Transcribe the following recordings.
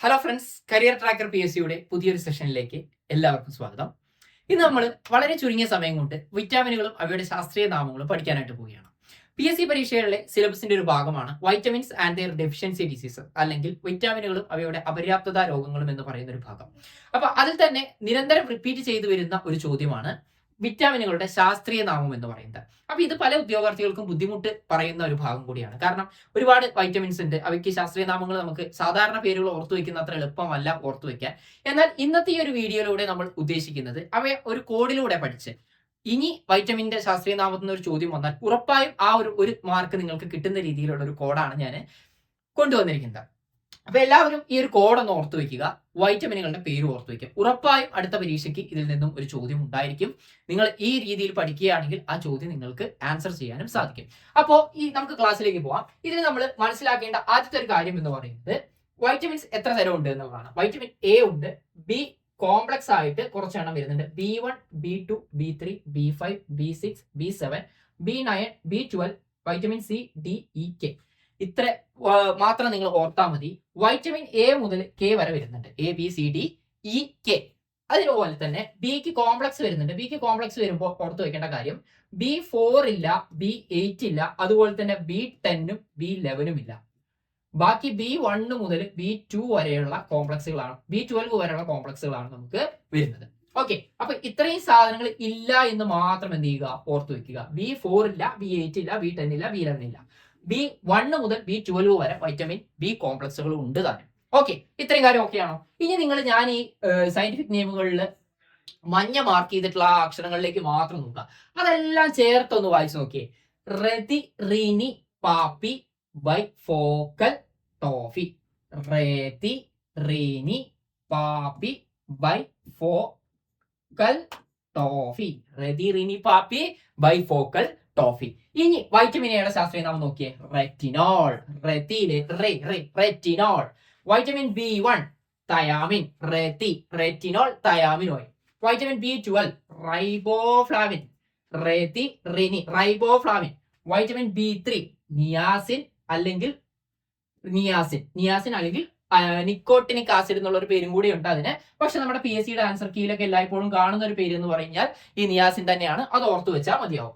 Hello friends career tracker P S സിയുടെ പുതിയൊരു സെഷനിലേക്ക് എല്ലാവർക്കും സ്വാഗതം. ഇന്ന് നമ്മൾ വളരെ ചുരുങ്ങിയ സമയം കൊണ്ട് വിറ്റാമിനുകളും അവയുടെ ശാസ്ത്രീയ നാമങ്ങളും പഠിക്കാനായിട്ട് പോവുകയാണ്. പി എസ് സി പരീക്ഷകളിലെ സിലബസിന്റെ ഒരു ഭാഗമാണ് vitamins and their deficiency disease അല്ലെങ്കിൽ വിറ്റാമിനുകളും അവയുടെ അപര്യാപ്തത രോഗങ്ങളും എന്ന് പറയുന്ന ഒരു ഭാഗം. അപ്പൊ അതിൽ തന്നെ നിരന്തരം റിപ്പീറ്റ് ചെയ്തു വരുന്ന ഒരു ചോദ്യമാണ് വിറ്റാമിനുകളുടെ ശാസ്ത്രീയ നാമം എന്ന് പറയുന്നത്. അപ്പൊ ഇത് പല ഉദ്യോഗാർത്ഥികൾക്കും ബുദ്ധിമുട്ട് പറയുന്ന ഒരു ഭാഗം കൂടിയാണ്. കാരണം ഒരുപാട് വൈറ്റമിൻസ് ഉണ്ട്. അവയ്ക്ക് ശാസ്ത്രീയ നാമങ്ങൾ നമുക്ക് സാധാരണ പേരുകൾ ഓർത്തു വെക്കുന്ന അത്ര എളുപ്പമല്ല ഓർത്തു വെക്കാൻ. എന്നാൽ ഇന്നത്തെ ഈ ഒരു വീഡിയോയിലൂടെ നമ്മൾ ഉദ്ദേശിക്കുന്നത് അവയെ ഒരു കോഡിലൂടെ പഠിച്ച് ഇനി വൈറ്റമിന്റെ ശാസ്ത്രീയ നാമത്തിൽ നിന്ന് ഒരു ചോദ്യം വന്നാൽ ഉറപ്പായും ആ ഒരു ഒരു മാർക്ക് നിങ്ങൾക്ക് കിട്ടുന്ന രീതിയിലുള്ള ഒരു കോഡാണ് ഞാൻ കൊണ്ടുവന്നിരിക്കുന്നത്. അപ്പൊ എല്ലാവരും ഈ ഒരു കോഡ് ഒന്ന് ഓർത്ത് വെക്കുക. വൈറ്റമിനുകളുടെ പേര് ഓർത്ത് വെക്കുക. ഉറപ്പായും അടുത്ത പരീക്ഷയ്ക്ക് ഇതിൽ നിന്നും ഒരു ചോദ്യം ഉണ്ടായിരിക്കും. നിങ്ങൾ ഈ രീതിയിൽ പഠിക്കുകയാണെങ്കിൽ ആ ചോദ്യം നിങ്ങൾക്ക് ആൻസർ ചെയ്യാനും സാധിക്കും. അപ്പോൾ ഈ നമുക്ക് ക്ലാസ്സിലേക്ക് പോവാം. ഇതിൽ നമ്മൾ മനസ്സിലാക്കേണ്ട ആദ്യത്തെ ഒരു കാര്യം എന്ന് പറയുന്നത് വൈറ്റമിൻസ് എത്ര തരം ഉണ്ട് എന്നുള്ളതാണ് വൈറ്റമിൻ എ ഉണ്ട്. ബി കോംപ്ലക്സ് ആയിട്ട് കുറച്ചെണ്ണം വരുന്നുണ്ട്. B one B two B three B five B six B seven B nine B twelve vitamin C D E K ഇത്ര മാത്രം നിങ്ങൾ ഓർത്താൽ മതി. വൈറ്റമിൻ എ മുതൽ കെ വരെ വരുന്നുണ്ട്. A B C D E K അതുപോലെ തന്നെ ബിക്ക് കോംപ്ലക്സ് വരുന്നുണ്ട്. ബിക്ക് കോംപ്ലക്സ് വരുമ്പോൾ ഓർത്ത് വെക്കേണ്ട കാര്യം ബി ഫോർ ഇല്ല ബി എയ്റ്റ് ഇല്ല അതുപോലെ തന്നെ ബി ടെന്നും ബി ലെവനും ഇല്ല. ബാക്കി ബി വണ് മുതൽ ബി ടു വരെയുള്ള കോംപ്ലക്സുകളാണ് ബി ട്വൽവ് വരെയുള്ള കോംപ്ലക്സുകളാണ് നമുക്ക് വരുന്നത്. ഓക്കെ അപ്പൊ ഇത്രയും സാധനങ്ങൾ ഇല്ല എന്ന് മാത്രം എന്ത് ചെയ്യുക? ഓർത്ത് വെക്കുക. ബി ഫോർ ഇല്ല ബി എയ്റ്റ് ഇല്ല ബി ടെൻ ഇല്ല ബി ലെവൻ ഇല്ല. ബി വണ്ണ് മുതൽ ബി ട്വൽവ് വരെ വൈറ്റമിൻ ബി കോംപ്ലക്സുകൾ ഉണ്ട് തന്നെ. ഓക്കെ ഇത്രയും കാര്യം ഓക്കെ ആണോ? ഇനി നിങ്ങൾ ഞാൻ ഈ സയന്റിഫിക് നിയമങ്ങളിൽ മഞ്ഞ മാർക്ക് ചെയ്തിട്ടുള്ള ആ അക്ഷരങ്ങളിലേക്ക് മാത്രം നോക്കുക. അതെല്ലാം ചേർത്തൊന്ന് വായിച്ചു നോക്കിയേ. റതി Rini Pappi by focal toffee. റേതി Rini Pappi by focal toffee. റതി Rini Pappi by focal toffee ഇനി വൈറ്റമിൻ എയുടെ ശാസ്ത്രീയ നാമം നോക്കിയേ. റെറ്റിനോൾ റെത്തിയിലെ റേ ray retinol vitamin B one thiamine റെത്തി retinol thiamine oil vitamin B twelve riboflavin റെത്തി Rini riboflavin vitamin B three niacin അല്ലെങ്കിൽ നിയാസിൻ നിയാസിൻ അല്ലെങ്കിൽ നിക്കോട്ടിനിക് ആസിഡ് എന്നുള്ള ഒരു പേരും കൂടി ഉണ്ട് അതിന്. പക്ഷെ നമ്മുടെ പി എസ് സിയുടെ ആൻസർ കീയിലൊക്കെ എല്ലായ്പ്പോഴും കാണുന്ന ഒരു പേര് എന്ന് പറഞ്ഞാൽ ഈ നിയാസിൻ തന്നെയാണ്. അത് ഓർത്തു വെച്ചാൽ മതിയാവും.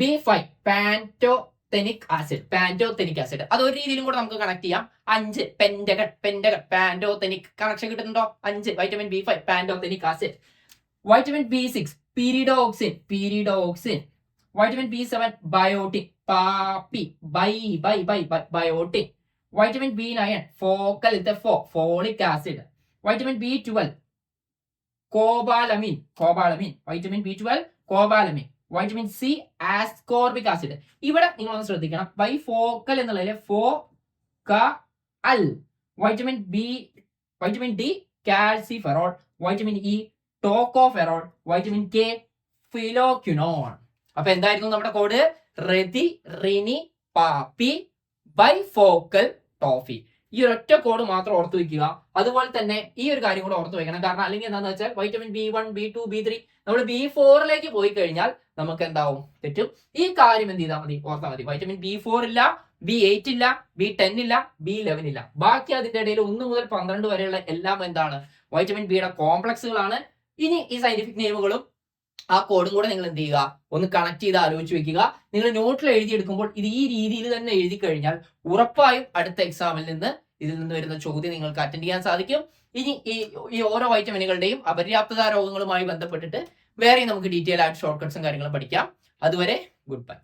B five pantothenic acid pantothenic acid അത് ഒരു രീതിയിലും കൂടെ നമുക്ക് കണക്ട് ചെയ്യാം. അഞ്ച് പെൻഡഗൺ പെൻഡഗൺ പാന്റോതെനിക് കണക്ഷൻ കിട്ടുന്നുണ്ടോ? അഞ്ച്. Vitamin B five pantothenic acid vitamin B six pyridoxine pyridoxine vitamin B seven biotic Pappi by ബൈ by biotic vitamin B nine focal ഫോ folic acid vitamin B twelve cobalamin cobalamin vitamin B twelve cobalamin vitamin C ascorbic acid ഇവിടെ നിങ്ങൾ ഒന്ന് ശ്രദ്ധിക്കണം. By focal എന്നുള്ളതിൽ ഫോ ക അൽ vitamin B vitamin D calciferol vitamin E tocopherol vitamin K phylloquinone അപ്പൊ എന്തായിരുന്നു നമ്മുടെ code Rethi Rini Pappi bifocal toffee ഈ ഒരൊറ്റ കോഡ് മാത്രം ഓർത്ത് വെക്കുക. അതുപോലെ തന്നെ ഈ ഒരു കാര്യം കൂടെ ഓർത്ത് വെക്കണം. കാരണം അല്ലെങ്കിൽ എന്താണെന്ന് വെച്ചാൽ vitamin B one B two B three നമ്മൾ ബി ഫോറിലേക്ക് പോയി കഴിഞ്ഞാൽ നമുക്ക് എന്താവും? തെറ്റും. ഈ കാര്യം എന്ത് ചെയ്താൽ മതി? ഓർത്താൽ മതി. വൈറ്റമിൻ ബി ഫോർ ഇല്ല ബി എയ്റ്റ് ഇല്ല ബി ടെൻ ഇല്ല ബി ലെവൻ ഇല്ല. ബാക്കി അതിന്റെ ഇടയിൽ ഒന്ന് മുതൽ പന്ത്രണ്ട് വരെയുള്ള എല്ലാം എന്താണ്? വൈറ്റമിൻ ബിയുടെ കോംപ്ലക്സുകളാണ് ഇനി ഈ സയന്റിഫിക് നെയിമുകളും ആ കോഡും കൂടെ നിങ്ങൾ എന്ത് ചെയ്യുക? ഒന്ന് കണക്ട് ചെയ്ത് ആലോചിച്ച് വെക്കുക. നിങ്ങൾ നോട്ടിൽ എഴുതിയെടുക്കുമ്പോൾ ഇത് ഈ രീതിയിൽ തന്നെ എഴുതി കഴിഞ്ഞാൽ ഉറപ്പായും അടുത്ത എക്സാമിൽ നിന്ന് ഇതിൽ നിന്ന് വരുന്ന ചോദ്യം നിങ്ങൾക്ക് അറ്റൻഡ് ചെയ്യാൻ സാധിക്കും. ഇനി ഈ ഈ ഓരോ വൈറ്റമിനുകളുടെയും അപര്യാപ്തത രോഗങ്ങളുമായി ബന്ധപ്പെട്ടിട്ട് വേറെ നമുക്ക് ഡീറ്റെയിൽ ആയിട്ട് ഷോർട്ട് കട്ട്സും കാര്യങ്ങളും പഠിക്കാം. അതുവരെ ഗുഡ് ബൈ